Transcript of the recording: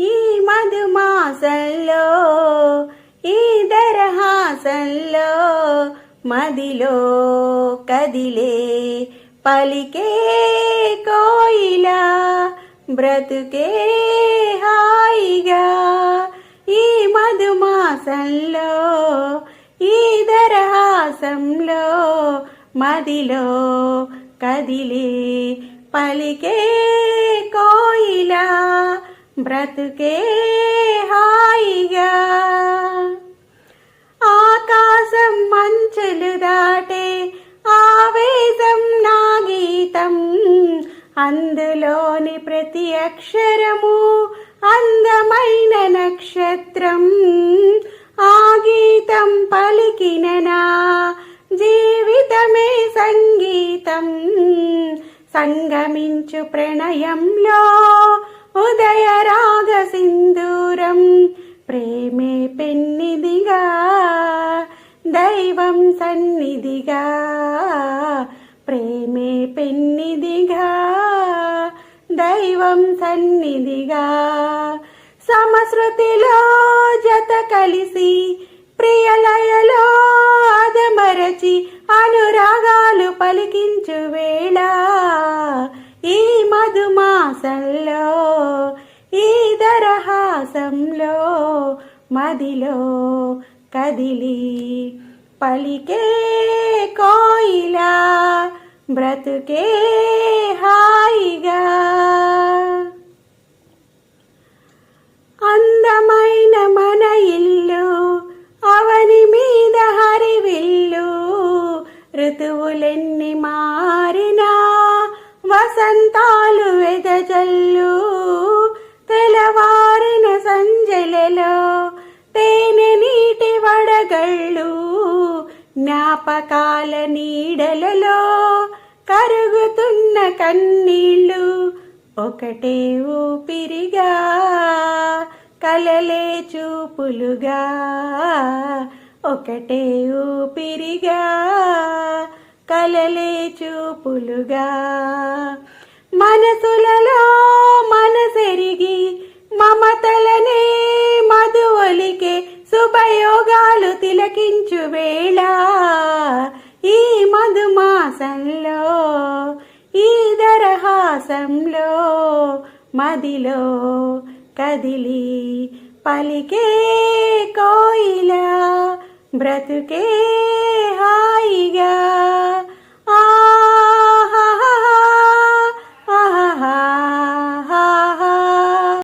ఈ మధుమాసంలో ఈ దరహాసంలో మదిలో కదిలే పలికే కోయిలా బ్రతుకే హాయిగా. ఈ మధుమాసంలో ఈ దరహాసంలో మదిలో కదిలే పలికే కోయిలా బ్రతుకే హాయిగా. ఆకాశం మంచులు దాటే ఆవేశం నా గీతం. అందులోని ప్రతి అక్షరము అందమైన నక్షత్రం. ఆ గీతం పలికిన నా జీవితమే సంగీతం. సంగమించు ప్రణయంలో ఉదయ రాగ సింధూరం ప్రేమే పెన్నిదిగా దైవం సన్నిధిగా ప్రేమే పెన్నిదిగా దైవం సన్నిధిగా. సమశ్రుతిలో జత కలిసి ప్రియలయలో అదమరచి అనురాగాలు పలికించు వేళ మధుమాసంలో ఈ దరహాసంలో మదిలో కదిలి పలికే కోయిలా బ్రతుకే హాయిగా. అందమైన మన ఇల్లు అవని మీద హరివిల్లు ఋతువులెన్ని మారినా వసంతాలు వెదజల్లు. తెలవారిన సంజలలో తేనె నీటి వడగళ్ళు. జ్ఞాపకాల నీడలలో కరుగుతున్న కన్నీళ్ళు. ఒకటే ఊపిరిగా కలలే చూపులుగా. ఒకటే ఊపిరిగా కలలే చూపులుగా. శుభయోగాలు తిలకించు వేళ. ఈ మధుమాసంలో ఈ దరహాసంలో మదిలో కదిలి పలికే కోయిలా బ్రతుకే హాయిగా